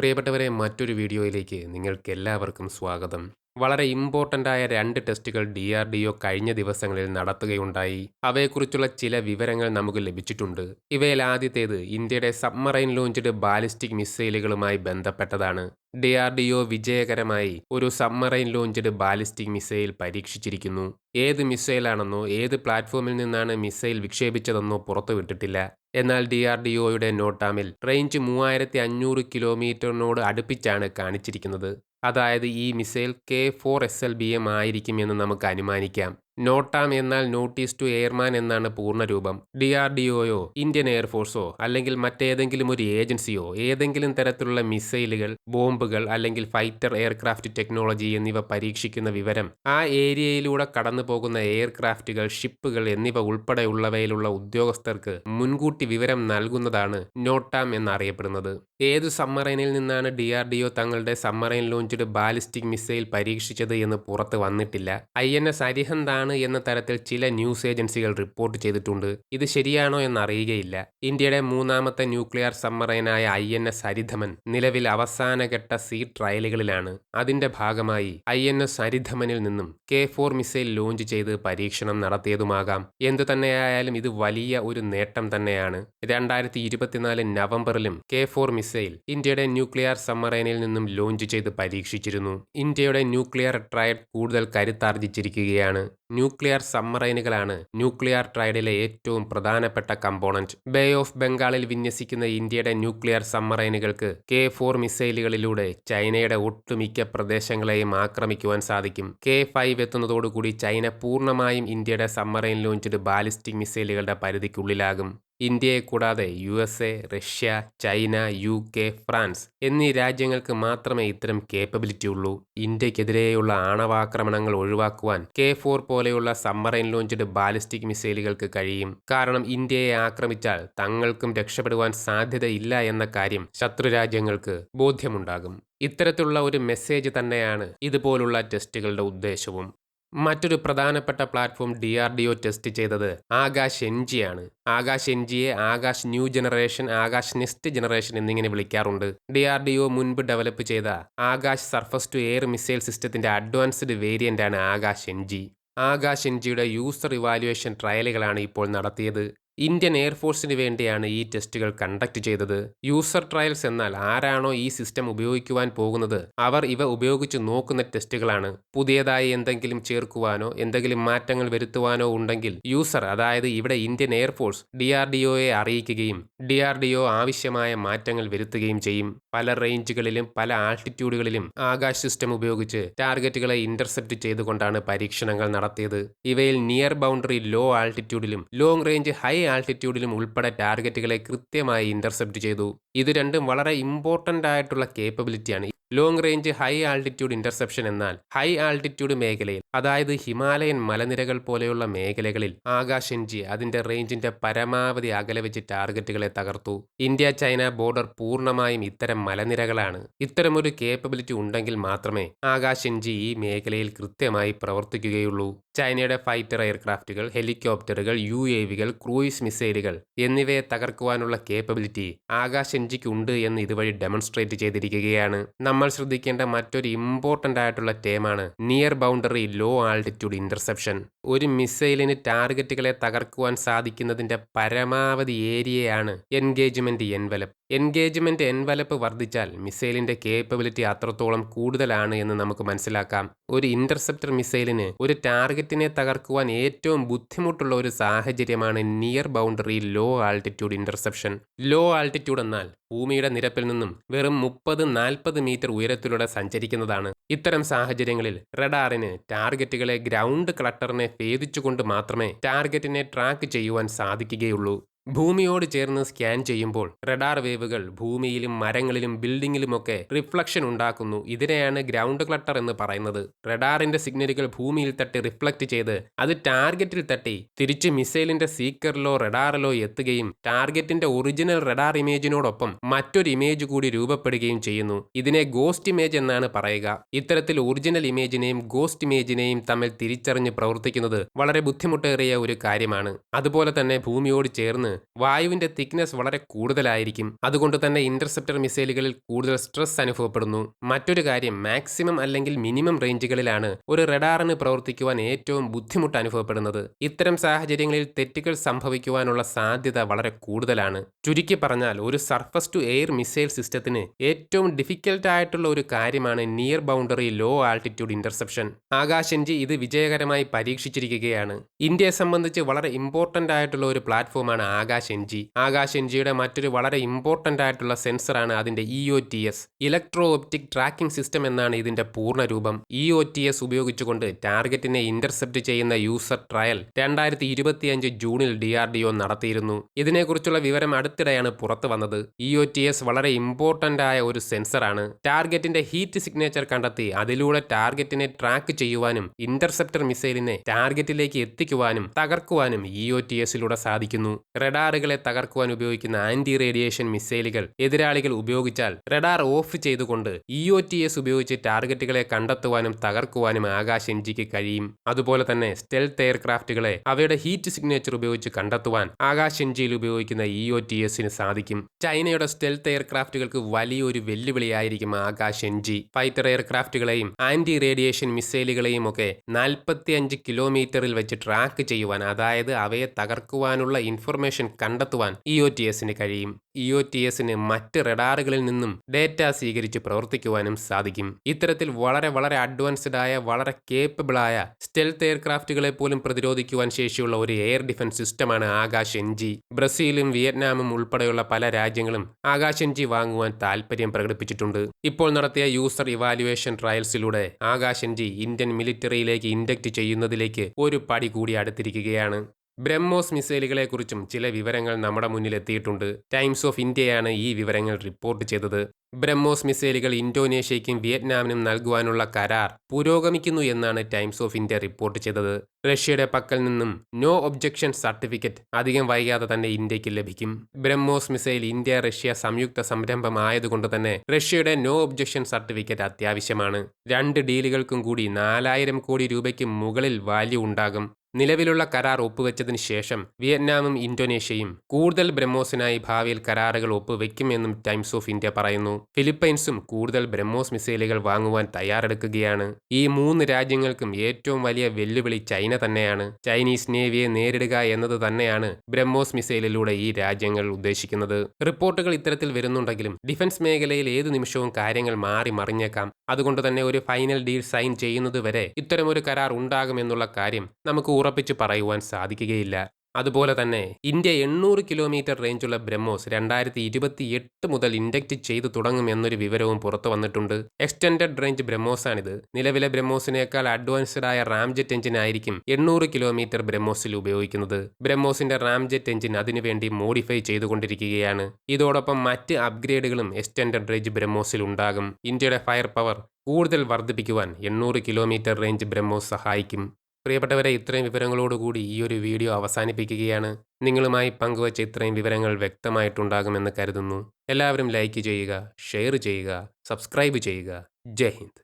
പ്രിയപ്പെട്ടവരെ മറ്റൊരു വീഡിയോയിലേക്ക് നിങ്ങൾക്ക് എല്ലാവർക്കും സ്വാഗതം. വളരെ ഇമ്പോർട്ടന്റ് ആയ രണ്ട് ടെസ്റ്റുകൾ ഡി ആർ ഡി ഒ കഴിഞ്ഞ ദിവസങ്ങളിൽ നടത്തുകയുണ്ടായി. അവയെക്കുറിച്ചുള്ള ചില വിവരങ്ങൾ നമുക്ക് ലഭിച്ചിട്ടുണ്ട്. ഇവയിൽ ആദ്യത്തേത് ഇന്ത്യയുടെ സബ്മറൈൻ ലോഞ്ച്ഡ് ബാലിസ്റ്റിക് മിസൈലുകളുമായി ബന്ധപ്പെട്ടതാണ്. ഡി ആർ ഡി ഒ വിജയകരമായി ഒരു സബ്മറൈൻ ലോഞ്ച്ഡ് ബാലിസ്റ്റിക് മിസൈൽ പരീക്ഷിച്ചിരിക്കുന്നു. ഏത് മിസൈലാണെന്നോ ഏത് പ്ലാറ്റ്ഫോമിൽ നിന്നാണ് മിസൈൽ വിക്ഷേപിച്ചതെന്നോ പുറത്തുവിട്ടിട്ടില്ല. എന്നാൽ ഡി ആർ ഡി ഒയുടെ നോട്ടാമിൽ റേഞ്ച് മൂവായിരത്തി അഞ്ഞൂറ് കിലോമീറ്ററിനോട് അടുപ്പിച്ചാണ് കാണിച്ചിരിക്കുന്നത്. അതായത് ഈ missile K four S L B M ആയിരിക്കുമെന്ന് നമുക്ക് അനുമാനിക്കാം. നോട്ടാം എന്നാൽ നോട്ടീസ് ടു എയർമാൻ എന്നാണ് പൂർണരൂപം. ഡി ആർ ഡി ഒയോ ഇന്ത്യൻ എയർഫോഴ്സോ അല്ലെങ്കിൽ മറ്റേതെങ്കിലും ഒരു ഏജൻസിയോ ഏതെങ്കിലും തരത്തിലുള്ള മിസൈലുകൾ ബോംബുകൾ അല്ലെങ്കിൽ ഫൈറ്റർ എയർക്രാഫ്റ്റ് ടെക്നോളജി എന്നിവ പരീക്ഷിക്കുന്ന വിവരം ആ ഏരിയയിലൂടെ കടന്നു പോകുന്ന എയർക്രാഫ്റ്റുകൾ ഷിപ്പുകൾ എന്നിവ ഉൾപ്പെടെയുള്ളവയിലുള്ള ഉദ്യോഗസ്ഥർക്ക് മുൻകൂട്ടി വിവരം നൽകുന്നതാണ് നോട്ടാം എന്നറിയപ്പെടുന്നത്. ഏതു സമ്മറൈനിൽ നിന്നാണ് ഡി ആർ ഡി ഒ തങ്ങളുടെ സമ്മറൈൻ ലോഞ്ച്ഡ് ബാലിസ്റ്റിക് മിസൈൽ പരീക്ഷിച്ചത് എന്ന് പുറത്ത് വന്നിട്ടില്ല. ഐ എൻ എസ് അരിഹന്താണ് എന്ന തരത്തിൽ ചില ന്യൂസ് ഏജൻസികൾ റിപ്പോർട്ട് ചെയ്തിട്ടുണ്ട്. ഇത് ശരിയാണോ എന്നറിയുകയില്ല ഇന്ത്യയുടെ മൂന്നാമത്തെ ന്യൂക്ലിയർ സമ്മറൈനായ ഐ എൻ എസ് ഹരിധമൻ നിലവിൽ അവസാനഘട്ട സീ ട്രയലുകളിലാണ്. അതിന്റെ ഭാഗമായി ഐ എൻ എസ് ഹരിധമനിൽ നിന്നും കെ ഫോർ മിസൈൽ ലോഞ്ച് ചെയ്ത് പരീക്ഷണം നടത്തിയതുമാകാം. എന്തു തന്നെയായാലും ഇത് വലിയ ഒരു നേട്ടം തന്നെയാണ്. രണ്ടായിരത്തി ഇരുപത്തിനാല് നവംബറിലും കെ ഫോർ മിസൈൽ ഇന്ത്യയുടെ ന്യൂക്ലിയർ സമ്മറൈനിൽ നിന്നും ലോഞ്ച് ചെയ്ത് പരീക്ഷിച്ചിരുന്നു. ഇന്ത്യയുടെ ന്യൂക്ലിയർ ട്രയഡ് കൂടുതൽ കരുത്താർജിച്ചിരിക്കുകയാണ്. ന്യൂക്ലിയർ സബ്മറൈനുകളാണ് ന്യൂക്ലിയർ ട്രൈഡിലെ ഏറ്റവും പ്രധാനപ്പെട്ട കമ്പോണന്റ്. ബേ ഓഫ് ബംഗാളിൽ വിന്യസിക്കുന്ന ഇന്ത്യയുടെ ന്യൂക്ലിയർ സബ്മറൈനുകൾക്ക് കെ ഫോർ മിസൈലുകളിലൂടെ ചൈനയുടെ ഒട്ടുമിക്ക പ്രദേശങ്ങളെയും ആക്രമിക്കുവാൻ സാധിക്കും. കെ ഫൈവ് എത്തുന്നതോടുകൂടി ചൈന പൂർണമായും ഇന്ത്യയുടെ സബ്മറൈൻ ലോഞ്ചിഡ് ബാലിസ്റ്റിക് മിസൈലുകളുടെ പരിധിക്കുള്ളിലാകും. ഇന്ത്യയെ കൂടാതെ U S A Russia China U K France എന്നീ രാജ്യങ്ങൾക്ക് മാത്രമേ ഇത്തരം കേപ്പബിലിറ്റി ഉള്ളൂ. ഇന്ത്യക്കെതിരെയുള്ള ആണവാക്രമണങ്ങൾ ഒഴിവാക്കുവാൻ കെ ഫോർ പോലെയുള്ള സമ്മറൈൻ ലോഞ്ചഡ് ബാലിസ്റ്റിക് മിസൈലുകൾക്ക് കഴിയും. കാരണം ഇന്ത്യയെ ആക്രമിച്ചാൽ തങ്ങൾക്കും രക്ഷപ്പെടുവാൻ സാധ്യതയില്ല എന്ന കാര്യം ശത്രുരാജ്യങ്ങൾക്ക് ബോധ്യമുണ്ടാകും. ഇത്തരത്തിലുള്ള ഒരു മെസ്സേജ് തന്നെയാണ് ഇതുപോലുള്ള ടെസ്റ്റുകളുടെ ഉദ്ദേശവും. മറ്റൊരു പ്രധാനപ്പെട്ട platform D R D O test ചെയ്തത് ആകാശ് എൻ ജി ആണ്. Akash N ജിയെ Akash new generation Akash next generation എന്നിങ്ങനെ വിളിക്കാറുണ്ട്. ഡി ആർ ഡി ഒ മുൻപ് ഡെവലപ്പ് ചെയ്ത Akash surface to air missile സിസ്റ്റത്തിന്റെ അഡ്വാൻസ്ഡ് വേരിയന്റ് ആണ് Akash N G. Akash N ജിയുടെ user evaluation ട്രയലുകളാണ് ഇപ്പോൾ നടത്തിയത്. ഇന്ത്യൻ എയർഫോഴ്സിന് വേണ്ടിയാണ് ഈ ടെസ്റ്റുകൾ കണ്ടക്ട് ചെയ്തത്. യൂസർ ട്രയൽസ് എന്നാൽ ആരാണോ ഈ സിസ്റ്റം ഉപയോഗിക്കുവാൻ പോകുന്നത്? അവർ ഇവ ഉപയോഗിച്ച് നോക്കുന്ന ടെസ്റ്റുകളാണ്. പുതിയതായി എന്തെങ്കിലും ചേർക്കുവാനോ എന്തെങ്കിലും മാറ്റങ്ങൾ വരുത്തുവാനോ ഉണ്ടെങ്കിൽ യൂസർ അതായത് ഇവിടെ Indian air force D R D ഒയെ അറിയിക്കുകയും ഡി ആർ ഡി ഒ ആവശ്യമായ മാറ്റങ്ങൾ വരുത്തുകയും ചെയ്യും. പല റേഞ്ചുകളിലും പല ആൾട്ടിറ്റ്യൂഡുകളിലും ആകാശ് സിസ്റ്റം ഉപയോഗിച്ച് ടാർഗറ്റുകളെ ഇന്റർസെപ്റ്റ് ചെയ്തുകൊണ്ടാണ് പരീക്ഷണങ്ങൾ നടത്തിയത്. ഇവയിൽ നിയർ ബൗണ്ടറി ലോ ആൾട്ടിറ്റ്യൂഡിലും ലോങ് റേഞ്ച് ഹൈ ആൾട്ടിറ്റ്യൂഡിലും ഉൾപ്പെടെ ടാർഗറ്റുകളെ കൃത്യമായി ഇന്റർസെപ്റ്റ് ചെയ്തു. ഇത് രണ്ടും വളരെ ഇമ്പോർട്ടന്റ് ആയിട്ടുള്ള കേപ്പബിലിറ്റിയാണ് long range high altitude interception എന്നാൽ ഹൈ ആൾട്ടിറ്റ്യൂഡ് മേഖലയിൽ അതായത് ഹിമാലയൻ മലനിരകൾ പോലെയുള്ള മേഖലകളിൽ ആകാശ് എൻജി അതിന്റെ റേഞ്ചിന്റെ പരമാവധി അകലെ വെച്ച് ടാർഗറ്റുകളെ തകർത്തു. ഇന്ത്യ ചൈന ബോർഡർ പൂർണമായും ഇത്തരം മലനിരകളാണ്. ഇത്തരമൊരു കേപ്പബിലിറ്റി ഉണ്ടെങ്കിൽ മാത്രമേ ആകാശ് എൻജി ഈ മേഖലയിൽ കൃത്യമായി പ്രവർത്തിക്കുകയുള്ളൂ. ചൈനയുടെ ഫൈറ്റർ എയർക്രാഫ്റ്റുകൾ ഹെലികോപ്റ്ററുകൾ യു എ വികൾ ക്രൂയിസ് മിസൈലുകൾ എന്നിവയെ തകർക്കുവാനുള്ള കേപ്പബിലിറ്റി ആകാശ് എൻ ഉണ്ട് എന്ന് ഇതുവഴി ഡെമോൺസ്ട്രേറ്റ് ചെയ്തിരിക്കുകയാണ്. നമ്മൾ ശ്രദ്ധിക്കേണ്ട മറ്റൊരു ഇമ്പോർട്ടന്റ് ആയിട്ടുള്ള ടേമാണ് near boundary low altitude interception ഒരു മിസൈലിന് ടാർഗറ്റുകളെ തകർക്കുവാൻ സാധിക്കുന്നതിന്റെ പരമാവധി ഏരിയയാണ് എൻഗേജ്മെന്റ് എൻവലപ്പ് എൻഗേജ്മെന്റ് എൻവലപ്പ് വർദ്ധിച്ചാൽ മിസൈലിന്റെ കേപ്പബിലിറ്റി അത്രത്തോളം കൂടുതലാണ് എന്ന് നമുക്ക് മനസ്സിലാക്കാം. ഒരു ഇന്റർസെപ്റ്റർ മിസൈലിന് ഒരു ടാർഗറ്റിനെ തകർക്കുവാൻ ഏറ്റവും ബുദ്ധിമുട്ടുള്ള ഒരു സാഹചര്യമാണ് near boundary low altitude interception. Low altitude എന്നാൽ ഭൂമിയുടെ നിരപ്പിൽ നിന്നും വെറും മുപ്പത് നാൽപ്പത് മീറ്റർ ഉയരത്തിലൂടെ സഞ്ചരിക്കുന്നതാണ്. ഇത്തരം സാഹചര്യങ്ങളിൽ റഡാറിന് ടാർഗറ്റുകളെ ഗ്രൗണ്ട് ക്ലട്ടറിനെ ഭേദിച്ചുകൊണ്ട് മാത്രമേ ടാർഗറ്റിനെ ട്രാക്ക് ചെയ്യുവാൻ സാധിക്കുകയുള്ളൂ. ഭൂമിയോട് ചേർന്ന് സ്കാൻ ചെയ്യുമ്പോൾ റഡാർ വേവുകൾ ഭൂമിയിലും മരങ്ങളിലും ബിൽഡിങ്ങിലുമൊക്കെ റിഫ്ലക്ഷൻ ഉണ്ടാക്കുന്നു. ഇതിനെയാണ് ഗ്രൗണ്ട് ക്ലട്ടർ എന്ന് പറയുന്നത്. റഡാറിന്റെ സിഗ്നലുകൾ ഭൂമിയിൽ തട്ടി റിഫ്ലക്റ്റ് ചെയ്ത് അത് ടാർഗറ്റിൽ തട്ടി തിരിച്ച് മിസൈലിന്റെ സീക്കറിലോ റഡാറിലോ എത്തുകയും ടാർഗറ്റിന്റെ ഒറിജിനൽ റഡാർ ഇമേജിനോടൊപ്പം മറ്റൊരു ഇമേജ് കൂടി രൂപപ്പെടുകയും ചെയ്യുന്നു. ഇതിനെ ഗോസ്റ്റ് ഇമേജ് എന്നാണ് പറയുക. ഇത്തരത്തിൽ ഒറിജിനൽ ഇമേജിനെയും ഗോസ്റ്റ് ഇമേജിനെയും തമ്മിൽ തിരിച്ചറിഞ്ഞ് പ്രവർത്തിക്കുന്നത് വളരെ ബുദ്ധിമുട്ടേറിയ ഒരു കാര്യമാണ്. അതുപോലെ തന്നെ ഭൂമിയോട് ചേർന്ന് വായുവിന്റെ തിക്നെസ് വളരെ കൂടുതലായിരിക്കും. അതുകൊണ്ട് തന്നെ ഇന്റർസെപ്റ്റർ മിസൈലുകളിൽ കൂടുതൽ സ്ട്രെസ് അനുഭവപ്പെടുന്നു. മറ്റൊരു കാര്യം മാക്സിമം അല്ലെങ്കിൽ മിനിമം റേഞ്ചുകളിലാണ് ഒരു റഡാറിന് പ്രവർത്തിക്കുവാൻ ഏറ്റവും ബുദ്ധിമുട്ട് അനുഭവപ്പെടുന്നത്. ഇത്തരം സാഹചര്യങ്ങളിൽ തെറ്റുകൾ സംഭവിക്കുവാനുള്ള സാധ്യത വളരെ കൂടുതലാണ്. ചുരുക്കി പറഞ്ഞാൽ ഒരു സർഫസ് ടു എയർ മിസൈൽ സിസ്റ്റത്തിന് ഏറ്റവും ഡിഫിക്കൽട്ട് ആയിട്ടുള്ള ഒരു കാര്യമാണ് near boundary low altitude interception ആകാശൻജി ഇത് വിജയകരമായി പരീക്ഷിച്ചിരിക്കുകയാണ്. ഇന്ത്യയെ സംബന്ധിച്ച് വളരെ ഇമ്പോർട്ടന്റ് ആയിട്ടുള്ള ഒരു പ്ലാറ്റ്ഫോമാണ് Akash N G Akash N ജിയുടെ മറ്റൊരു വളരെ ഇമ്പോർട്ടന്റ് ആയിട്ടുള്ള സെൻസറാണ് അതിന്റെ E O T S electro optic tracking system എന്നാണ് ഇതിന്റെ പൂർണ രൂപം. ഇ ഒ ടി എസ് ഉപയോഗിച്ചുകൊണ്ട് ടാർഗറ്റിനെ ഇന്റർസെപ്റ്റ് ചെയ്യുന്ന യൂസർ ട്രയൽ രണ്ടായിരത്തി ഇരുപത്തിയഞ്ച് ജൂണിൽ ഡി ആർ ഡി ഒ നടത്തിയിരുന്നു. ഇതിനെക്കുറിച്ചുള്ള വിവരം അടുത്തിടെയാണ് പുറത്തു വന്നത്. ഇ ഒ ടി എസ് വളരെ ഇമ്പോർട്ടന്റ് ആയ ഒരു സെൻസറാണ്. ടാർഗറ്റിന്റെ ഹീറ്റ് സിഗ്നേച്ചർ കണ്ടെത്തി അതിലൂടെ ടാർഗറ്റിനെ ട്രാക്ക് ചെയ്യുവാനും ഇന്റർസെപ്റ്റർ മിസൈലിനെ ടാർഗറ്റിലേക്ക് എത്തിക്കുവാനും തകർക്കുവാനും ഇ ഒ ടി എസിലൂടെ സാധിക്കുന്നു. റഡാറുകളെ തകർക്കുവാൻ ഉപയോഗിക്കുന്ന ആന്റി റേഡിയേഷൻ മിസൈലുകൾ എതിരാളികൾ ഉപയോഗിച്ചാൽ റഡാർ ഓഫ് ചെയ്തുകൊണ്ട് ഇ ഒ ടി എസ് ഉപയോഗിച്ച് ടാർഗറ്റുകളെ കണ്ടെത്തുവാനും തകർക്കുവാനും ആകാശ് എൻജിക്ക് കഴിയും. അതുപോലെ തന്നെ സ്റ്റെൽത്ത് എയർക്രാഫ്റ്റുകളെ അവയുടെ ഹീറ്റ് സിഗ്നേച്ചർ ഉപയോഗിച്ച് കണ്ടെത്തുവാൻ ആകാശ് എൻജിയിൽ ഉപയോഗിക്കുന്ന ഇ ഒ ടി എസിന് സാധിക്കും. ചൈനയുടെ സ്റ്റെൽത്ത് എയർക്രാഫ്റ്റുകൾക്ക് വലിയൊരു വെല്ലുവിളിയായിരിക്കും ആകാശ് എൻ ജി ഫൈറ്റർ എയർക്രാഫ്റ്റുകളെയും ആന്റി റേഡിയേഷൻ മിസൈലുകളെയും ഒക്കെ നാൽപ്പത്തിയഞ്ച് കിലോമീറ്ററിൽ വെച്ച് ട്രാക്ക് ചെയ്യുവാൻ അതായത് അവയെ തകർക്കുവാനുള്ള ഇൻഫർമേഷൻ കണ്ടെത്തുവാൻ ഇ ഒ ടി എസിന് കഴിയും. ഇ ഒ ടി എസിന് മറ്റ് റഡാറുകളിൽ നിന്നും ഡേറ്റ സ്വീകരിച്ച് പ്രവർത്തിക്കുവാനും സാധിക്കും. ഇത്തരത്തിൽ വളരെ വളരെ അഡ്വാൻസ്ഡ് ആയ വളരെ കേപ്പബിളായ സ്റ്റെൽത്ത് എയർക്രാഫ്റ്റുകളെ പോലും പ്രതിരോധിക്കുവാൻ ശേഷിയുള്ള ഒരു എയർ ഡിഫൻസ് സിസ്റ്റമാണ് ആകാശ് എൻ ജി. ബ്രസീലും വിയറ്റ്നാമും ഉൾപ്പെടെയുള്ള പല രാജ്യങ്ങളും ആകാശ് എൻ ജി വാങ്ങുവാൻ താൽപ്പര്യം പ്രകടിപ്പിച്ചിട്ടുണ്ട്. ഇപ്പോൾ നടത്തിയ യൂസർ ഇവാലുവേഷൻ ട്രയൽസിലൂടെ ആകാശ് എൻ ജി ഇന്ത്യൻ മിലിറ്ററിയിലേക്ക് ഇൻഡക്റ്റ് ചെയ്യുന്നതിലേക്ക് ഒരു പടി കൂടി അടുത്തിരിക്കുകയാണ്. ബ്രഹ്മോസ് മിസൈലുകളെക്കുറിച്ചും ചില വിവരങ്ങൾ നമ്മുടെ മുന്നിൽ എത്തിയിട്ടുണ്ട് ടൈംസ് ഓഫ് ഇന്ത്യയാണ് ഈ വിവരങ്ങൾ റിപ്പോർട്ട് ചെയ്തത്. ബ്രഹ്മോസ് മിസൈലുകൾ ഇന്തോനേഷ്യയ്ക്കും വിയറ്റ്നാമിനും നൽകുവാനുള്ള കരാർ പുരോഗമിക്കുന്നു എന്നാണ് ടൈംസ് ഓഫ് ഇന്ത്യ റിപ്പോർട്ട് ചെയ്തത്. റഷ്യയുടെ പക്കൽ നിന്നും നോ ഒബ്ജക്ഷൻ സർട്ടിഫിക്കറ്റ് അധികം വൈകാതെ തന്നെ ഇന്ത്യയ്ക്ക് ലഭിക്കും. ബ്രഹ്മോസ് മിസൈൽ ഇന്ത്യ റഷ്യ സംയുക്ത സംരംഭമായതുകൊണ്ട് തന്നെ റഷ്യയുടെ നോ ഒബ്ജക്ഷൻ സർട്ടിഫിക്കറ്റ് അത്യാവശ്യമാണ്. രണ്ട് ഡീലുകൾക്കും കൂടി നാലായിരം കോടി രൂപയ്ക്ക് മുകളിൽ വാല്യൂ ഉണ്ടാകും. നിലവിലുള്ള കരാർ ഒപ്പുവെച്ചതിന് ശേഷം വിയറ്റ്നാമും ഇന്തോനേഷ്യയും കൂടുതൽ ബ്രഹ്മോസിനായി ഭാവിയിൽ കരാറുകൾ ഒപ്പുവെക്കുമെന്നും ടൈംസ് ഓഫ് ഇന്ത്യ പറയുന്നു. ഫിലിപ്പൈൻസും കൂടുതൽ ബ്രഹ്മോസ് മിസൈലുകൾ വാങ്ങുവാൻ തയ്യാറെടുക്കുകയാണ്. ഈ മൂന്ന് രാജ്യങ്ങൾക്കും ഏറ്റവും വലിയ വെല്ലുവിളി ചൈന തന്നെയാണ്. ചൈനീസ് നേവിയെ നേരിടുക എന്നത് തന്നെയാണ് ബ്രഹ്മോസ് മിസൈലിലൂടെ ഈ രാജ്യങ്ങൾ ഉദ്ദേശിക്കുന്നത്. റിപ്പോർട്ടുകൾ ഇത്തരത്തിൽ വരുന്നുണ്ടെങ്കിലും ഡിഫൻസ് മേഖലയിൽ ഏതു നിമിഷവും കാര്യങ്ങൾ മാറി മറിഞ്ഞേക്കാം. അതുകൊണ്ട് തന്നെ ഒരു ഫൈനൽ ഡീൽ സൈൻ ചെയ്യുന്നതുവരെ ഇത്തരമൊരു കരാർ ഉണ്ടാകുമെന്നുള്ള കാര്യം നമുക്ക് ഉറപ്പിച്ച് പറയുവാൻ സാധിക്കുകയില്ല. അതുപോലെ തന്നെ ഇന്ത്യ എണ്ണൂറ് കിലോമീറ്റർ റേഞ്ചുള്ള ബ്രഹ്മോസ് രണ്ടായിരത്തി ഇരുപത്തി എട്ട് മുതൽ ഇൻഡക്റ്റ് ചെയ്തു തുടങ്ങും എന്നൊരു വിവരവും പുറത്തു വന്നിട്ടുണ്ട്. എക്സ്റ്റൻഡഡ് റേഞ്ച് ബ്രഹ്മോസാണിത്. നിലവിലെ ബ്രഹ്മോസിനേക്കാൾ അഡ്വാൻസ്ഡ് ആയ റാംജെറ്റ് എഞ്ചിൻ ആയിരിക്കും എണ്ണൂറ് കിലോമീറ്റർ ബ്രഹ്മോസിൽ ഉപയോഗിക്കുന്നത്. ബ്രഹ്മോസിന്റെ റാംജെറ്റ് എഞ്ചിൻ അതിനുവേണ്ടി മോഡിഫൈ ചെയ്തുകൊണ്ടിരിക്കുകയാണ്. ഇതോടൊപ്പം മറ്റ് അപ്ഗ്രേഡുകളും എക്സ്റ്റൻഡഡ് റേഞ്ച് ബ്രഹ്മോസിൽ ഉണ്ടാകും. ഇന്ത്യയുടെ ഫയർ പവർ കൂടുതൽ വർദ്ധിപ്പിക്കുവാൻ എണ്ണൂറ് കിലോമീറ്റർ റേഞ്ച് ബ്രഹ്മോസ് സഹായിക്കും. പ്രിയപ്പെട്ടവരെ ഇത്രയും വിവരങ്ങളോടുകൂടി ഈ ഒരു വീഡിയോ അവസാനിപ്പിക്കുകയാണ്. നിങ്ങളുമായി പങ്കുവച്ച ഇത്രയും വിവരങ്ങൾ വ്യക്തമായിട്ടുണ്ടാകുമെന്ന് കരുതുന്നു. എല്ലാവരും ലൈക്ക് ചെയ്യുക ഷെയർ ചെയ്യുക സബ്സ്ക്രൈബ് ചെയ്യുക. ജയ് ഹിന്ദ്.